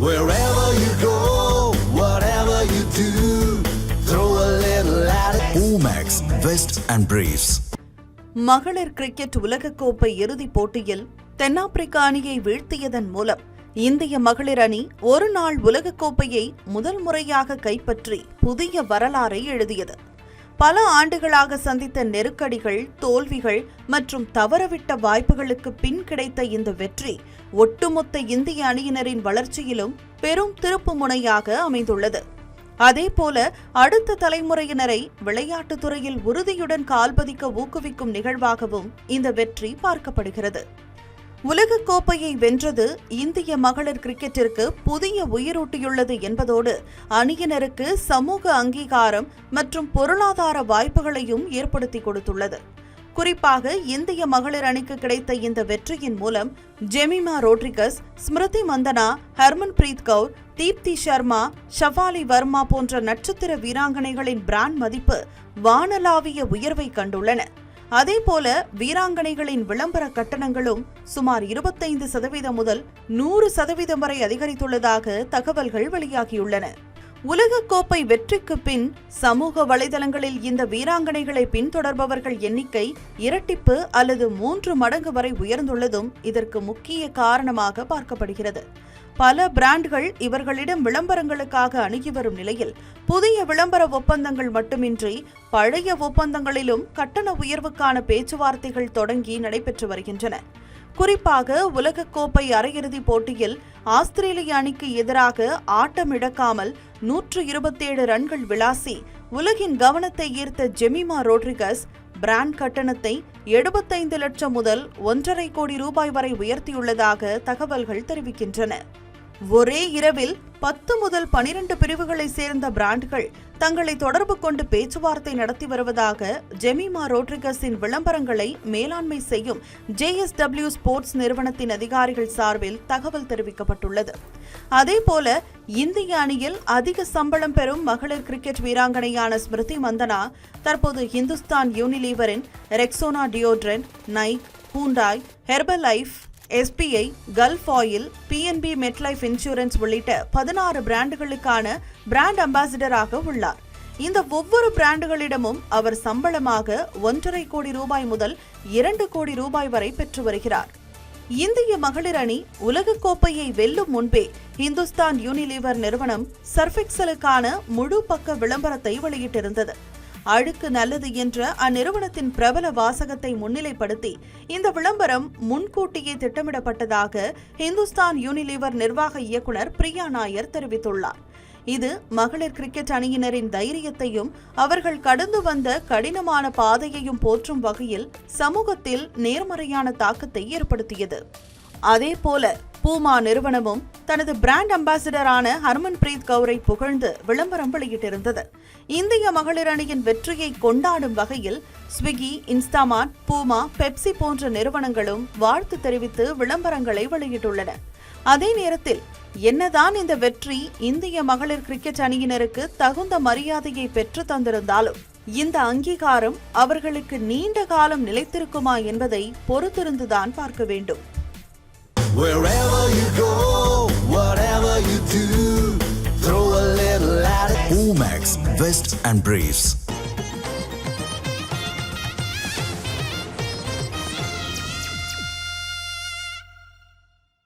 Wherever you go, whatever you do, throw a little at it. Omax, Vest and Briefs. மகளிர் cricket உலகக்கோப்பை இறுதிப் போட்டியில் தென்னாப்பிரிக்க அணியை வீழ்த்தியதன் மூலம் இந்திய மகளிர் அணி ஒரு நாள் உலகக்கோப்பையை முதல் முறையாக கைப்பற்றி புதிய வரலாறை எழுதியது பல ஆண்டுகளாக சந்தித்த நெருக்கடிகள் தோல்விகள் மற்றும் தவறவிட்ட வாய்ப்புகளுக்கு பின் கிடைத்த இந்த வெற்றி ஒட்டுமொத்த இந்திய அணியினரின் வளர்ச்சியிலும் பெரும் திருப்புமுனையாக அமைந்துள்ளது. அதேபோல அடுத்த தலைமுறையினரை விளையாட்டுத் துறையில் உறுதியுடன் கால்பதிக்க ஊக்குவிக்கும் நிகழ்வாகவும் இந்த வெற்றி பார்க்கப்படுகிறது. உலகக் கோப்பையை வென்றது இந்திய மகளிர் கிரிக்கெட்டிற்கு புதிய உயிரூட்டியுள்ளது என்பதோடு அணியினருக்கு சமூக அங்கீகாரம் மற்றும் பொருளாதார வாய்ப்புகளையும் ஏற்படுத்தி கொடுத்துள்ளது. குறிப்பாக இந்திய மகளிர் அணிக்கு கிடைத்த இந்த வெற்றியின் மூலம் ஜெமிமா ரோட்ரிகஸ் ஸ்மிருதி மந்தனா ஹர்மன் பிரீத் கவுர் தீப்தி சர்மா ஷஃபாலி வர்மா போன்ற நட்சத்திர வீராங்கனைகளின் பிராண்ட் மதிப்பு வானலாவிய உயர்வை கண்டுள்ளன. அதேபோல வீராங்கனைகளின் விளம்பர கட்டணங்களும் சுமார் இருபத்தைந்து சதவீதம் முதல் நூறு சதவீதம் வரை அதிகரித்துள்ளதாக தகவல்கள் வெளியாகியுள்ளன. உலகக்கோப்பை வெற்றிக்கு பின் சமூக வலைதளங்களில் இந்த வீராங்கனைகளை பின்தொடர்பவர்கள் எண்ணிக்கை இரட்டிப்பு அல்லது மூன்று மடங்கு வரை உயர்ந்துள்ளதும் இதற்கு முக்கிய காரணமாக பார்க்கப்படுகிறது. பல பிராண்ட்கள் இவர்களிடம் விளம்பரங்களுக்காக அணுகி வரும் நிலையில் புதிய விளம்பர ஒப்பந்தங்கள் மட்டுமின்றி பழைய ஒப்பந்தங்களிலும் கட்டண உயர்வுக்கான பேச்சுவார்த்தைகள் தொடங்கி நடைபெற்று வருகின்றன. குறிப்பாக உலகக்கோப்பை அரையிறுதிப் போட்டியில் ஆஸ்திரேலிய அணிக்கு எதிராக ஆட்டமிழக்காமல் நூற்று இருபத்தேழு ரன்கள் விளாசி உலகின் கவனத்தை ஈர்த்த ஜெமிமா ரோட்ரிகஸ் பிராண்ட் கட்டணத்தை எழுபத்தைந்து லட்சம் முதல் ஒன்றரை கோடி ரூபாய் வரை உயர்த்தியுள்ளதாக தகவல்கள் தெரிவிக்கின்றன. ஒரே இரவில் பத்து முதல் பனிரெண்டு பிரிவுகளை சேர்ந்த பிராண்டுகள் தங்களை தொடர்பு கொண்டு பேச்சுவார்த்தை நடத்தி வருவதாக ஜெமிமா ரோட்ரிகஸின் விளம்பரங்களை மேலாண்மை செய்யும் ஜேஎஸ்டபிள்யூ ஸ்போர்ட்ஸ் நிறுவனத்தின் அதிகாரிகள் சார்பில் தகவல் தெரிவிக்கப்பட்டுள்ளது. அதேபோல இந்திய அணியில் அதிக சம்பளம் பெறும் மகளிர் கிரிக்கெட் வீராங்கனையான ஸ்மிருதி மந்தனா தற்போது Hindustan யூனிலீவரின் Rexona deodorant Nike Hyundai Herbalife SBI Gulf Oil PNB MetLife insurance உள்ளிட்ட பதினாறு பிராண்டுகளுக்கான பிராண்ட் அம்பாசிடராக உள்ளார். இந்த ஒவ்வொரு பிராண்டுகளிடமும் அவர் சம்பளமாக ஒன்றரை கோடி ரூபாய் முதல் இரண்டு கோடி ரூபாய் வரை பெற்று வருகிறார். இந்திய மகளிர் அணி உலகக்கோப்பையை வெல்லும் முன்பே இந்துஸ்தான் யூனிலீவர் நிறுவனம் சர்ஃபெக்சலுக்கான முழு பக்க விளம்பரத்தை வெளியிட்டிருந்தது. அழுக்கு நல்லது என்ற அந்நிறுவனத்தின் பிரபல வாசகத்தை முன்னிலைப்படுத்தி இந்த விளம்பரம் முன்கூட்டியே திட்டமிடப்பட்டதாக இந்துஸ்தான் யூனிலீவர் நிர்வாக இயக்குனர் பிரியா நாயர் தெரிவித்துள்ளார். இது மகளிர் கிரிக்கெட் அணியினரின் தைரியத்தையும் அவர்கள் கடந்து வந்த கடினமான பாதையையும் போற்றும் வகையில் சமூகத்தில் நேர்மறையான தாக்கத்தை ஏற்படுத்தியது. அதேபோல பூமா நிறுவனமும் தனது பிராண்ட் அம்பாசிடரான ஹர்மன் பிரீத் கவுரை புகழ்ந்து விளம்பரம் வெளியிட்டிருந்தது. இந்திய மகளிர் அணியின் வெற்றியை கொண்டாடும் வகையில் ஸ்விக்கி இன்ஸ்டாமார்ட் பூமா பெப்சி போன்ற நிறுவனங்களும் வாழ்த்து தெரிவித்து விளம்பரங்களை வெளியிட்டுள்ளன. அதே நேரத்தில் என்னதான் இந்த வெற்றி இந்திய மகளிர் கிரிக்கெட் அணியினருக்கு தகுந்த மரியாதையை பெற்று தந்திருந்தாலும் இந்த அங்கீகாரம் அவர்களுக்கு நீண்ட காலம் நிலைத்திருக்குமா என்பதை பொறுத்திருந்துதான் பார்க்க வேண்டும். and breathes.